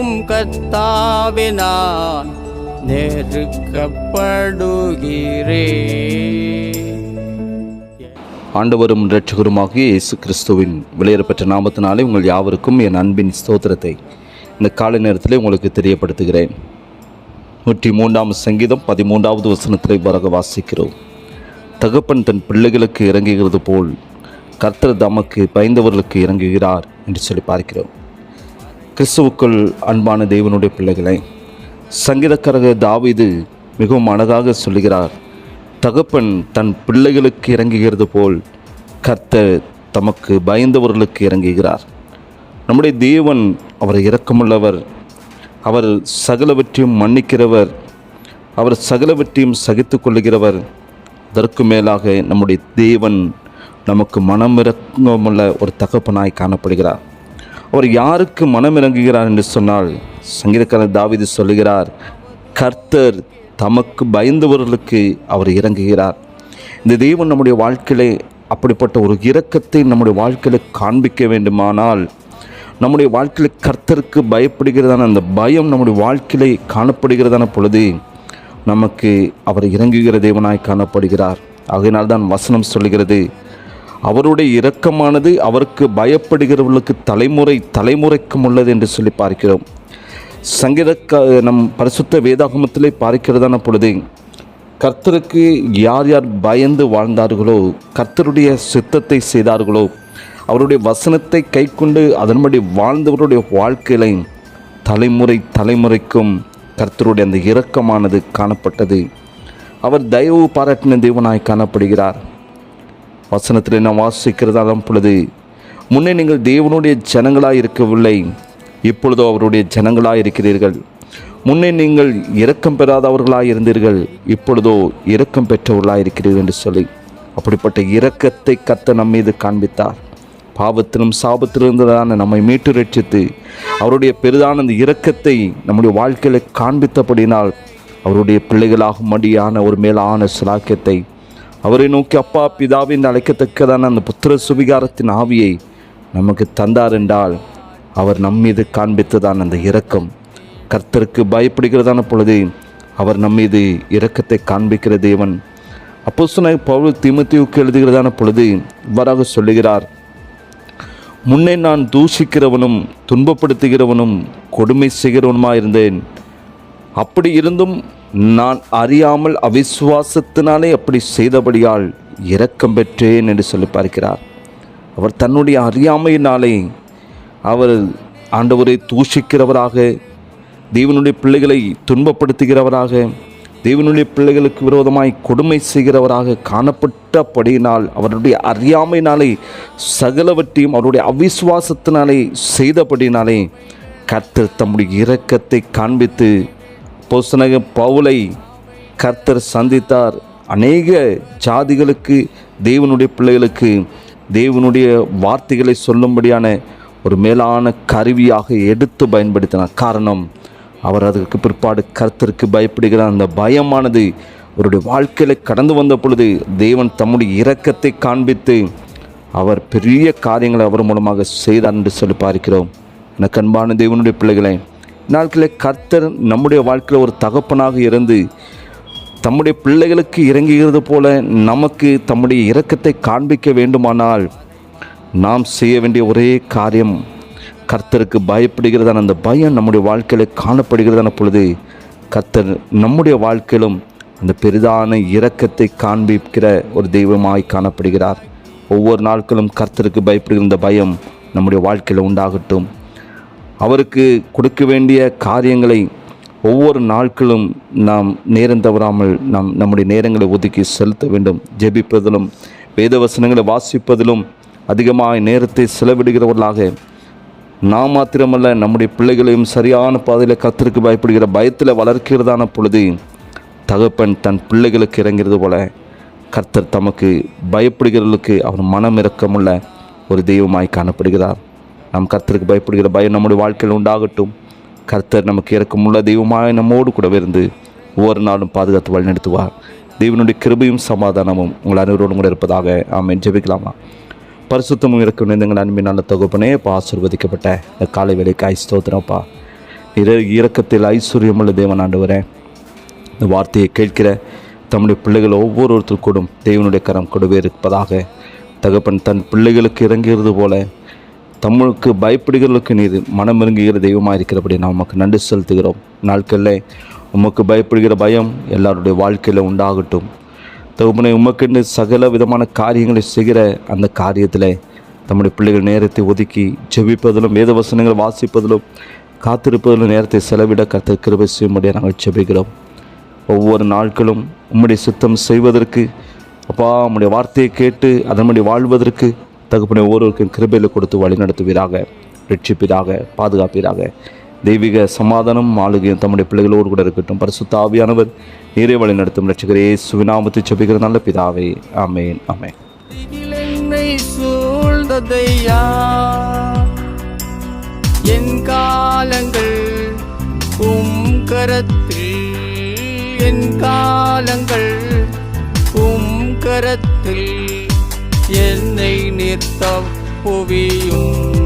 இறங்கும் கத்தாவினான் நெருக்கப்படுகிறே. ஆண்டவரும் இரட்சகருமாகிய இயேசு கிறிஸ்துவின் விலையேறப்பெற்ற நாமத்தினாலே உங்கள் யாவருக்கும் என் அன்பின் ஸ்தோத்திரத்தை இந்த காலை நேரத்தில் உங்களுக்கு தெரியப்படுத்துகிறேன். நூற்றி மூன்றாம் சங்கீதம் பதிமூன்றாவது வசனத்தை வரக வாசிக்கிறோம். தகப்பன் தன் பிள்ளைகளுக்கு இறங்குகிறது போல் கர்த்தர் தமக்கு பயந்தவர்களுக்கு இறங்குகிறார் என்று சொல்லி பார்க்கிறோம். கிறிஸ்துவுக்குள் அன்பான தேவனுடைய பிள்ளைகளை சங்கீதக்காரக தாவிது மிகவும் அழகாக சொல்லுகிறார் தகப்பன் தன் பிள்ளைகளுக்கு இறங்குகிறது போல் கர்த்தர் தமக்கு பயந்தவர்களுக்கு இறங்குகிறார். நம்முடைய தேவன் அவர் இரக்கமுள்ளவர் அவர் சகலவற்றையும் மன்னிக்கிறவர் அவர் சகலவற்றையும் சகித்து கொள்ளுகிறவர். அதற்கு மேலாக நம்முடைய தேவன் நமக்கு மனமிறக்கமுள்ள ஒரு தகப்பனாய் காணப்படுகிறார். அவர் யாருக்கு மனம் இறங்குகிறார் என்று சொன்னால் சங்கீதக்காரர் தாவிது சொல்லுகிறார் கர்த்தர் தமக்கு பயந்தவர்களுக்கு அவர் இறங்குகிறார். இந்த தெய்வம் நம்முடைய வாழ்க்கையிலே அப்படிப்பட்ட ஒரு இரக்கத்தை நம்முடைய வாழ்க்கையில் காண்பிக்க வேண்டுமானால் நம்முடைய வாழ்க்கையில் கர்த்தருக்கு பயப்படுகிறதான அந்த பயம் நம்முடைய வாழ்க்கையிலே காணப்படுகிறதான பொழுது நமக்கு அவர் இறங்குகிற தேவனாய் காணப்படுகிறார். ஆகையினால் தான் வசனம் சொல்லுகிறது அவருடைய இரக்கமானது அவருக்கு பயப்படுகிறவர்களுக்கு தலைமுறை தலைமுறைக்கும் உள்ளது என்று சொல்லி பார்க்கிறோம். சங்கீத நம் பரிசுத்த வேதாகமத்திலே பார்க்கிறதான பொழுது கர்த்தருக்கு யார் யார் பயந்து வாழ்ந்தார்களோ கர்த்தருடைய சித்தத்தை செய்தார்களோ அவருடைய வசனத்தை கைக்கொண்டு அதன்படி வாழ்ந்தவருடைய வாழ்க்கையில தலைமுறை தலைமுறைக்கும் கர்த்தருடைய அந்த இரக்கமானது காணப்பட்டது. அவர் தயவு பாராட்டின தேவனாய் காணப்படுகிறார். வசனத்தில் நான் வாசிக்கிறதாலும் பொழுது முன்னே நீங்கள் தேவனுடைய ஜனங்களாக இருக்கவில்லை இப்பொழுதோ அவருடைய ஜனங்களாக இருக்கிறீர்கள் முன்னே நீங்கள் இரக்கம் பெறாதவர்களாக இருந்தீர்கள் இப்பொழுதோ இரக்கம் பெற்றவர்களாக இருக்கிறீர்கள் என்று சொல்லி அப்படிப்பட்ட இரக்கத்தை கத்த நம் மீது காண்பித்தார். பாவத்திலும் சாபத்திலிருந்ததான நம்மை மீட்டு ரட்சித்து அவருடைய பெரிதான அந்த இரக்கத்தை நம்முடைய வாழ்க்கையில் காண்பித்தபடினால் அவருடைய பிள்ளைகளாகும்படியான ஒரு மேலான சிலாக்கியத்தை அவரை நோக்கி அப்பா பிதாவின் அழைக்கத்தக்கதான அந்த புத்திர சுவிகாரத்தின் ஆவியை நமக்கு தந்தார் என்றால் அவர் நம் மீது காண்பித்ததான அந்த இரக்கம். கர்த்தருக்கு பயப்படுகிறதான பொழுது அவர் நம் மீது இரக்கத்தை காண்பிக்கிற தேவன். அப்போ சொன்ன பவுல் திமுத்திவுக்கு எழுதுகிறதான பொழுது இவ்வாறாக சொல்லுகிறார். முன்னே நான் தூஷிக்கிறவனும் துன்பப்படுத்துகிறவனும் கொடுமை செய்கிறவனுமாயிருந்தேன். அப்படி இருந்தும் நான் அறியாமல் அவிசுவாசத்தினாலே அப்படி செய்தபடியால் இரக்கம் பெற்றேன் என்று சொல்லி பார்க்கிறார். அவர் தன்னுடைய அறியாமையினாலே அவர் ஆண்டவரை தூஷிக்கிறவராக தேவனுடைய பிள்ளைகளை துன்பப்படுத்துகிறவராக தேவனுடைய பிள்ளைகளுக்கு விரோதமாய் கொடுமை செய்கிறவராக காணப்பட்டபடியினால் அவருடைய அறியாமையினாலே சகலவற்றையும் அவருடைய அவிசுவாசத்தினாலே செய்தபடினாலே கர்த்தர் தம்முடைய இரக்கத்தை காண்பித்து அப்போசனக பவுலை கர்த்தர் சந்தித்தார். அநேக ஜாதிகளுக்கு தேவனுடைய பிள்ளைகளுக்கு தேவனுடைய வார்த்தைகளை சொல்லும்படியான ஒரு மேலான கருவியாக எடுத்து பயன்படுத்தினார். காரணம் அவர் அதற்கு பிற்பாடு கர்த்தருக்கு பயப்படுகிற அந்த பயமானது அவருடைய வாழ்க்கையில் கடந்து வந்த பொழுது தேவன் தம்முடைய இரக்கத்தை காண்பித்து அவர் பெரிய காரியங்களை அவர் மூலமாக செய்தார் என்று சொல்லி பார்க்கிறோம். எனக்கு அன்பான தேவனுடைய பிள்ளைகளை நாட்களில் கர்த்தர் நம்முடைய வாழ்க்கையில் ஒரு தகப்பனாக இருந்து தம்முடைய பிள்ளைகளுக்கு இறங்குகிறது போல நமக்கு தம்முடைய இரக்கத்தை காண்பிக்க வேண்டுமானால் நாம் செய்ய வேண்டிய ஒரே காரியம் கர்த்தருக்கு பயப்படுகிறதான அந்த பயம் நம்முடைய வாழ்க்கையில் காணப்படுகிறதான பொழுது கர்த்தர் நம்முடைய வாழ்க்கையிலும் அந்த பெரிதான இரக்கத்தை காண்பிக்கிற ஒரு தெய்வமாய் காணப்படுகிறார். ஒவ்வொரு நாட்களும் கர்த்தருக்கு பயப்படுகிற இந்த பயம் நம்முடைய வாழ்க்கையில் உண்டாகட்டும். அவருக்கு கொடுக்க வேண்டிய காரியங்களை ஒவ்வொரு நாட்களும் நாம் நேரம் தவறாமல் நாம் நம்முடைய நேரங்களை ஒதுக்கி செலுத்த வேண்டும். ஜெபிப்பதிலும் வேதவசனங்களை வாசிப்பதிலும் அதிகமாக நேரத்தை செலவிடுகிறவர்களாக நாம் மாத்திரமல்ல நம்முடைய பிள்ளைகளையும் சரியான பாதையில் கத்திற்கு பயப்படுகிற பயத்தில் வளர்க்கிறதான பொழுது தகப்பன் தன் பிள்ளைகளுக்கு இறங்கிறது போல கர்த்தர் தமக்கு பயப்படுகிறவர்களுக்கு அவர் மனம் இறக்கமுள்ள ஒரு தெய்வமாய் காணப்படுகிறார். நாம் கர்த்தருக்கு பயப்படுகிற பயம் நம்முடைய வாழ்க்கையில் உண்டாகட்டும். கர்த்தர் நமக்கு இறக்கமுள்ள தெய்வமாக நம்மோடு கூட இருந்து ஒவ்வொரு நாளும் பாதுகாத்து வழிநடத்துவார். தெய்வனுடைய கிருபையும் சமாதானமும் உங்கள் அனைவரோடும் கூட இருப்பதாக ஆமேன். ஜெபிக்கலாமா? பரிசுத்தமும் இருக்கும் எங்கள் அன்பின் நல்ல தொகுப்பனே இப்போ ஆசிர்வதிக்கப்பட்ட இந்த காலை வேலைக்கு ஸ்தோத்திரப்பா இர இறக்கத்தில் ஐஸ்வர்யமுள்ள தேவன் ஆண்டு வரேன் இந்த வார்த்தையை கேட்கிற தம்முடைய பிள்ளைகள் ஒவ்வொருத்தருக்கூடும் கூடும் கரம் கொடுவே இருப்பதாக தகப்பன் தன் பிள்ளைகளுக்கு இறங்கிறது போல தமிழுக்கு பயப்படுகிறவர்களுக்கு நீர் மனமிருங்குகிற தெய்வமாக இருக்கிறபடி நாம் உமக்கு நன்றி செலுத்துகிறோம். நாட்களில் உமக்கு பயப்படுகிற பயம் எல்லாருடைய வாழ்க்கையில் உண்டாகட்டும். தகுமனை உமக்குன்னு சகல விதமான காரியங்களை செய்கிற அந்த காரியத்தில் தம்முடைய பிள்ளைகள் நேரத்தை ஒதுக்கி ஜெபிப்பதிலும் வேத வசனங்கள் வாசிப்பதிலும் காத்திருப்பதிலும் நேரத்தை செலவிட கத்த கிருபை செய்யும்படியாக நாங்கள் ஜெபிக்கிறோம். ஒவ்வொரு நாட்களும் உம்முடைய சுத்தம் செய்வதற்கு அப்பா உம்முடைய வார்த்தையை கேட்டு அதன்படி வாழ்வதற்கு தகுப்பனை ஒவ்வொருவருக்கும் கிருபையில் கொடுத்து வழி நடத்துவீராக ரட்சிப்பீராக பாதுகாப்பீராக. தெய்வீக சமாதானம் ஆளுகையும் தம்முடைய பிள்ளைகளோடு கூட இருக்கட்டும். பரிசுத்த ஆவியானவர் நீரை வழி நடத்தும் ரட்சகரே சுவினாமத்தை செபிக்கிற நல்ல பிதாவே. அமேன் அமேன் சூழ்ந்ததையா? என் காலங்கள் உம் கரத்தில் என் காலங்கள் உம் கரத்தில் தீர்த்தம் புவியும்